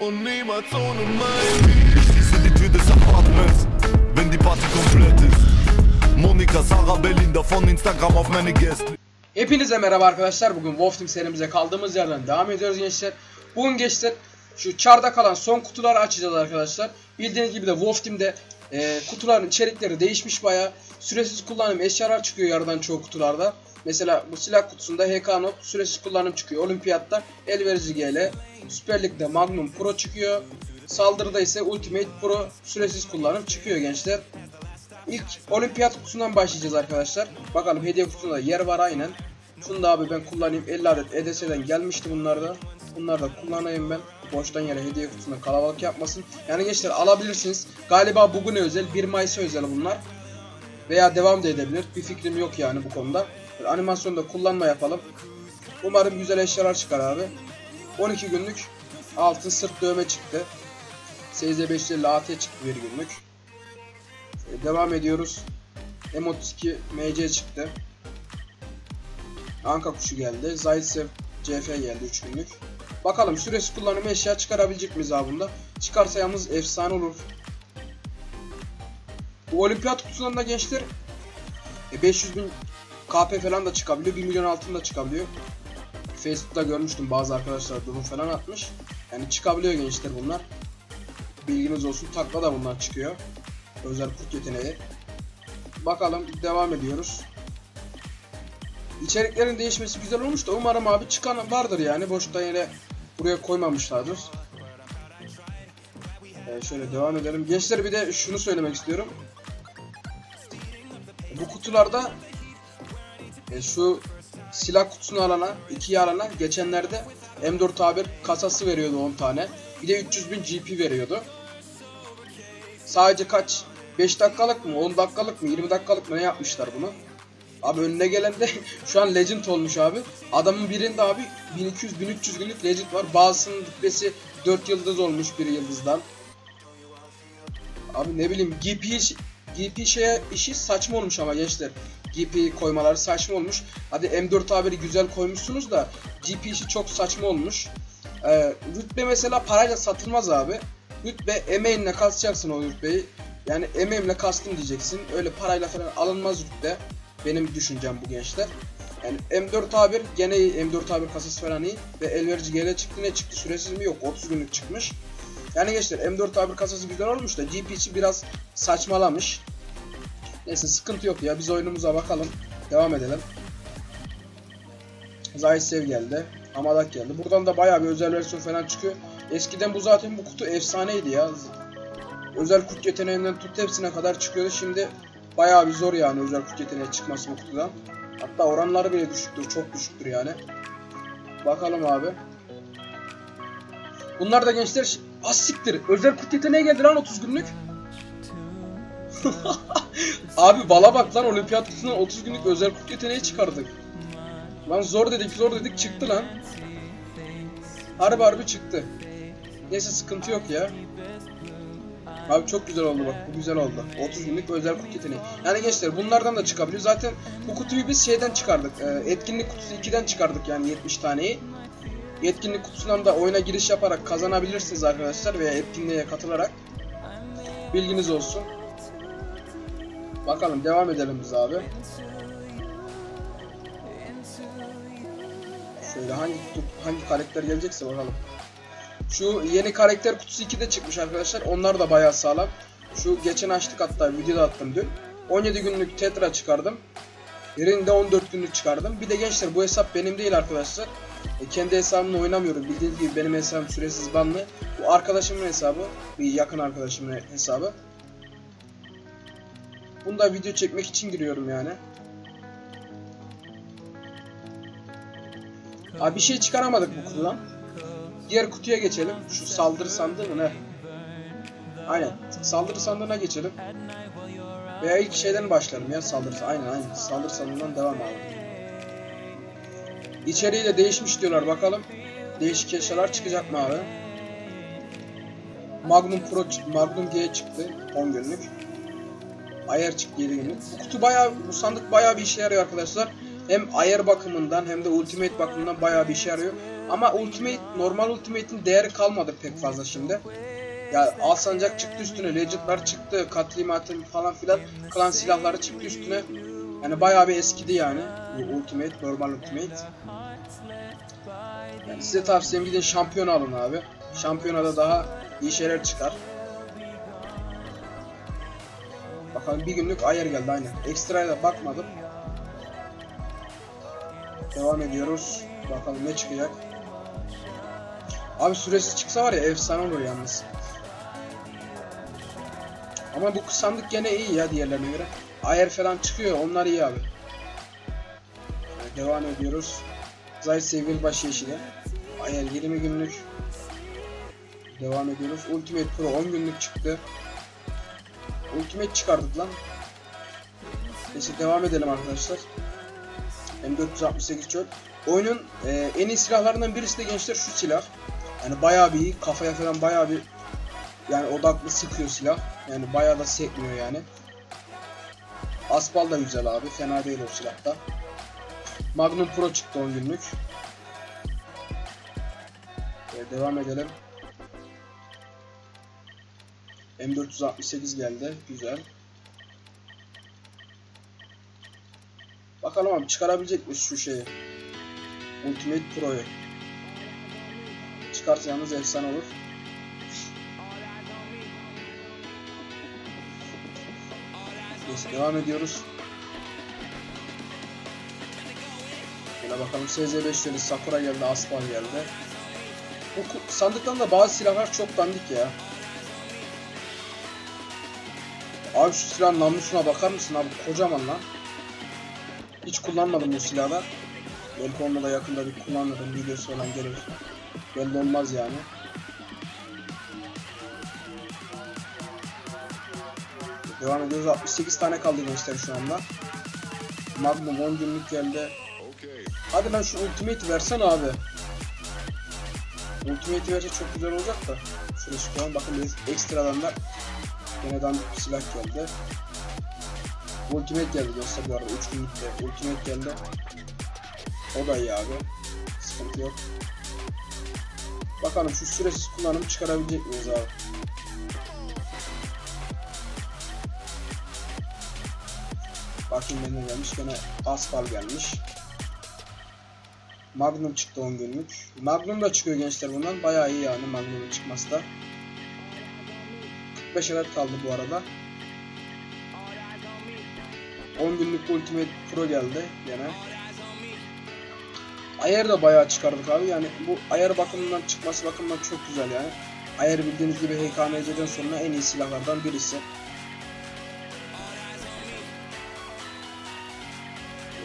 und niemals ohne mein Ich schließe die Tür des Apartments, wenn die Party komplett ist. Monika, Sarah, Berlin, davon Instagram auf meine Gäste. Hepinize merhaba arkadaşlar. Bugün Wolf Team serimize kaldığımız yerden devam ediyoruz gençler. Bugün gençler şu çarda kalan son kutuları açacağız arkadaşlar. Bildiğiniz gibi de Wolf Team'de e, kutuların içerikleri değişmiş baya. Süresiz kullanım eşyalar çıkıyor yarıdan çoğu kutularda. Mesela bu silah kutusunda HK Not süresiz kullanım çıkıyor. Olimpiyatta elverici GL. Süper Lig'de Magnum Pro çıkıyor. Saldırıda ise Ultimate Pro süresiz kullanım çıkıyor gençler. İlk olimpiyat kutusundan başlayacağız arkadaşlar. Bakalım hediye kutusunda yer var aynen. Şunu da abi ben kullanayım. 50 adet EDS'den gelmişti bunlar da. Bunları da kullanayım ben. Boştan yere hediye kutusunda kalabalık yapmasın. Yani gençler alabilirsiniz. Galiba bugüne özel, 1 Mayıs'a özel bunlar. Veya devam da edebilir. Bir fikrim yok yani bu konuda. Animasyonda kullanma yapalım. Umarım güzel eşyalar çıkar abi. 12 günlük altın sırt dövme çıktı. SZ550 AT çıktı bir günlük. Şöyle devam ediyoruz. Emot2 MC çıktı. Anka kuşu geldi. Zaitsev CF geldi 3 günlük. Bakalım süresi kullanım eşya çıkarabilecek miyiz abi bunda? Çıkarsa yalnız efsane olur. Bu olimpiyat kutusundan da gençler e, 500 bin KP falan da çıkabiliyor. 1 milyon altın da çıkabiliyor. Facebook'ta görmüştüm bazı arkadaşlar durum falan atmış. Yani çıkabiliyor gençler bunlar. Bilginiz olsun. Takla da bunlar çıkıyor. Özel kurt yeteneği. Bakalım devam ediyoruz. İçeriklerin değişmesi güzel olmuş da umarım abi çıkan vardır yani. Boşta yine buraya koymamışlardır. Ee, şöyle devam edelim. Gençler bir de şunu söylemek istiyorum. Bu kutularda e, şu silah kutusunu alana, ikiye alana geçenlerde M4 haber kasası veriyordu 10 tane. Bir de 300 bin GP veriyordu. Sadece kaç? 5 dakikalık mı? 10 dakikalık mı? 20 dakikalık mı? Ne yapmışlar bunu? Abi önüne gelen de şu an Legend olmuş abi. Adamın birinde abi 1200-1300 günlük Legend var. Bazısının rütbesi 4 yıldız olmuş bir yıldızdan. Abi ne bileyim GP, GP şeye işi saçma olmuş ama gençler. GP koymaları saçma olmuş. Hadi M4 haberi güzel koymuşsunuz da GP işi çok saçma olmuş. Ee, rütbe mesela parayla satılmaz abi. Rütbe emeğinle kasacaksın o rütbeyi. Yani emeğimle kastım diyeceksin. Öyle parayla falan alınmaz rütbe. Benim düşüncem bu gençler. Yani M4 A1 gene iyi. M4 A1 kasası falan iyi. Ve elverici GL çıktı ne çıktı süresiz mi yok 30 günlük çıkmış. Yani gençler M4 A1 kasası güzel olmuş da GP'si biraz saçmalamış. Neyse sıkıntı yok ya biz oyunumuza bakalım. Devam edelim. Zaitsev geldi. Amadak geldi. Buradan da bayağı bir özel versiyon falan çıkıyor. Eskiden bu zaten bu kutu efsaneydi ya. Özel kurt yeteneğinden tut hepsine kadar çıkıyordu. Şimdi bayağı bir zor yani özel kurt yeteneği çıkması bu kutudan. Hatta oranları bile düşüktür. Çok düşüktür yani. Bakalım abi. Bunlar da gençler asiktir. Özel kurt yeteneği geldi lan 30 günlük. abi bala bak lan olimpiyat kutusundan 30 günlük özel kurt yeteneği çıkardık. Lan zor dedik zor dedik çıktı lan. Harbi harbi çıktı. Neyse sıkıntı yok ya. Abi çok güzel oldu bak bu güzel oldu. 30 günlük özel kutu yeteneği. Yani gençler bunlardan da çıkabiliyor. Zaten bu kutuyu biz şeyden çıkardık. e, etkinlik kutusu 2'den çıkardık yani 70 taneyi. Etkinlik kutusundan da oyuna giriş yaparak kazanabilirsiniz arkadaşlar veya etkinliğe katılarak. Bilginiz olsun. Bakalım devam edelim biz abi. Şöyle hangi hangi karakter gelecekse bakalım. Şu yeni karakter kutusu 2'de çıkmış arkadaşlar. Onlar da bayağı sağlam. Şu geçen açtık hatta videoda attım dün. 17 günlük tetra çıkardım. Birinde 14 günlük çıkardım. Bir de gençler bu hesap benim değil arkadaşlar. E, kendi hesabımla oynamıyorum. Bildiğiniz gibi benim hesabım süresiz banlı. Bu arkadaşımın hesabı. Bir yakın arkadaşımın hesabı. Bunu da video çekmek için giriyorum yani. Abi bir şey çıkaramadık bu kutudan. Diğer kutuya geçelim. Şu saldırı sandığı mı ne? Aynen. Saldırı sandığına geçelim. Veya ilk şeyden başlayalım ya saldırı. Aynen aynen. Saldırı sandığından devam abi. İçeriği de değişmiş diyorlar bakalım. Değişik eşyalar çıkacak mı abi? Magnum Pro. Magnum G çıktı. 10 günlük. Ayar 7 günlük. Bu kutu bayağı, bu sandık bayağı bir işe yarıyor arkadaşlar. Hem ayar bakımından hem de ultimate bakımından bayağı bir işe yarıyor. Ama Ultimate, normal Ultimate'in değeri kalmadı pek fazla şimdi. Ya Alsancak çıktı üstüne, Legend'lar çıktı, Katlimatın falan filan klan silahları çıktı üstüne. Yani bayağı bir eskidi yani bu Ultimate, normal Ultimate. Yani size tavsiyem gidin şampiyon alın abi. Şampiyonada daha iyi şeyler çıkar. Bakalım bir günlük ayar geldi aynen. Ekstraya da bakmadım. Devam ediyoruz. Bakalım ne çıkacak. Abi süresi çıksa var ya efsane olur yalnız. Ama bu sandık gene iyi ya diğerlerine göre. Ayar falan çıkıyor onlar iyi abi. Devam ediyoruz. Zayt sevgili başı yeşili. Ayar 20 günlük. Devam ediyoruz. Ultimate Pro 10 günlük çıktı. Ultimate çıkardık lan. Neyse devam edelim arkadaşlar. M468 çöp. Oyunun e, en iyi silahlarından birisi de gençler şu silah. Yani bayağı bir iyi. Kafaya falan bayağı bir yani odaklı sıkıyor silah. Yani bayağı da sekmiyor yani. Aspal da güzel abi. Fena değil o silahta. Magnum Pro çıktı 10 günlük. Ee, devam edelim. M468 geldi. Güzel. Bakalım abi çıkarabilecek miyiz şu şeyi? Ultimate Pro'yu. Çıkarsa yalnız efsane olur. Neyse devam ediyoruz. Şöyle bakalım SZ5 geldi, Sakura geldi, Aspan geldi. Bu sandıktan da bazı silahlar çok dandik ya. Abi şu silahın namlusuna bakar mısın abi? Kocaman lan. Hiç kullanmadım bu silahı. Belki onunla da yakında bir kullanırım. Videosu falan gelir. Belli olmaz yani. Devam ediyoruz. 68 tane kaldı gençler şu anda. Magnum 10 günlük geldi. Hadi ben şu Ultimate versen abi. Ultimate verse çok güzel olacak da. Şöyle çıkalım. Bakın bir ekstradan da Bir silah geldi. Ultimate geldi dostlar bu arada 3 günlükte Ultimate geldi. O da iyi abi. Sıkıntı yok. Bakalım şu süresiz kullanım çıkarabilecek miyiz abi? Bakayım ne gelmiş. Gene Aspal gelmiş. Magnum çıktı 10 günlük. Magnum da çıkıyor gençler bundan. Bayağı iyi yani Magnum'un çıkması da. 45 adet kaldı bu arada. 10 günlük Ultimate Pro geldi gene. Ayar da bayağı çıkardık abi yani bu ayar bakımından çıkması bakımından çok güzel yani. Ayar bildiğiniz gibi HKMC'den sonra en iyi silahlardan birisi.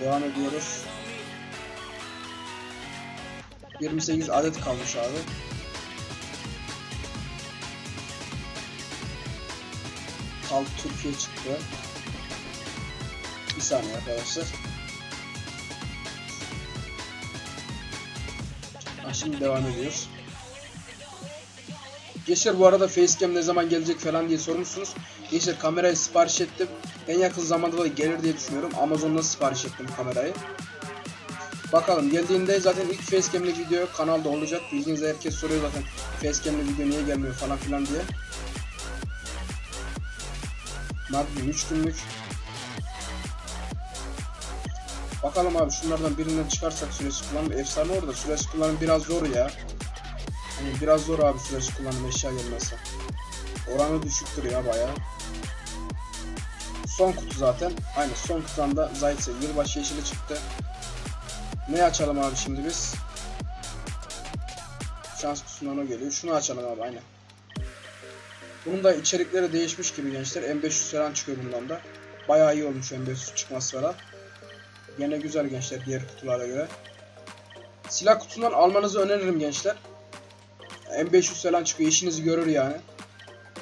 Devam ediyoruz. 28 adet kalmış abi. Halk Türkiye çıktı. Bir saniye arkadaşlar. Ha, şimdi devam ediyoruz. Gençler bu arada facecam ne zaman gelecek falan diye sormuşsunuz. Gençler kamerayı sipariş ettim. En yakın zamanda da gelir diye düşünüyorum. Amazon'dan sipariş ettim kamerayı. Bakalım geldiğinde zaten ilk facecam'li video kanalda olacak. Bildiğiniz herkes soruyor zaten facecam'li video niye gelmiyor falan filan diye. Magnum 3 günlük. Bakalım abi şunlardan birinden çıkarsak süresi kullanım efsane orada. Süresi kullanım biraz zor ya. Hani biraz zor abi süresi kullanım eşya gelmezse. Oranı düşüktür ya bayağı. Son kutu zaten. Aynen son kutudan da Zaytse yılbaşı yeşili çıktı. Ne açalım abi şimdi biz? Şans kutusundan o geliyor. Şunu açalım abi aynen. Bunun da içerikleri değişmiş gibi gençler. M500 falan çıkıyor bundan da. Bayağı iyi olmuş M500 çıkması falan. Yine güzel gençler diğer kutulara göre. Silah kutusundan almanızı öneririm gençler. M500 falan çıkıyor. işinizi görür yani.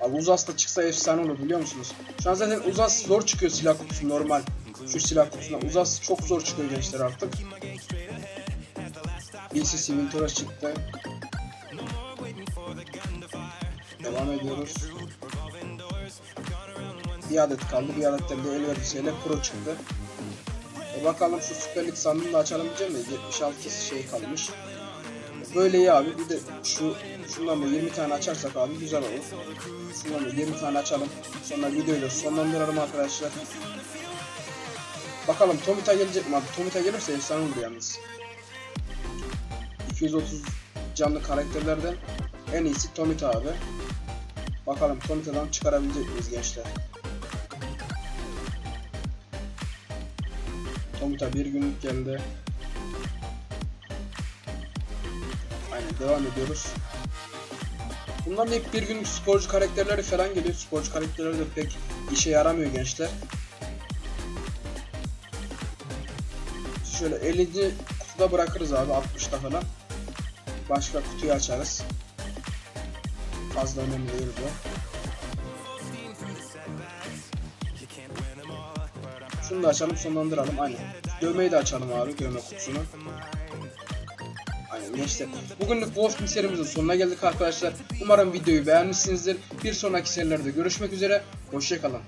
Abi Uzas da çıksa efsane olur biliyor musunuz? Şu an zaten Uzas zor çıkıyor silah kutusu normal. Şu silah kutusundan. Uzas çok zor çıkıyor gençler artık. BCC Ventura çıktı. Devam ediyoruz. Bir adet kaldı. Bir adetten de elverişiyle Pro çıktı. E bakalım şu Süper Lig sandığını da diyeceğim de 76 şey kalmış. Böyle iyi abi. Bir de şu şundan da 20 tane açarsak abi güzel olur. Şundan da 20 tane açalım. Sonra videoyu da sonlandıralım arkadaşlar. Bakalım Tomita gelecek mi abi? Tomita gelirse efsane olur yalnız. 230 canlı karakterlerden en iyisi Tomita abi. Bakalım Tomita'dan çıkarabilecek miyiz gençler? Tomita bir günlük geldi. Aynen devam ediyoruz. Bunların hep bir günlük sporcu karakterleri falan geliyor. Sporcu karakterleri de pek işe yaramıyor gençler. Şöyle 50. kutuda bırakırız abi 60'ta falan. Başka kutuyu açarız. Fazla önemli değil bu. Şunu da açalım sonlandıralım aynen. Dövmeyi de açalım abi dövme kutusunu. Aynen gençler. Bugünlük Wolf Team serimizin sonuna geldik arkadaşlar. Umarım videoyu beğenmişsinizdir. Bir sonraki serilerde görüşmek üzere. Hoşçakalın.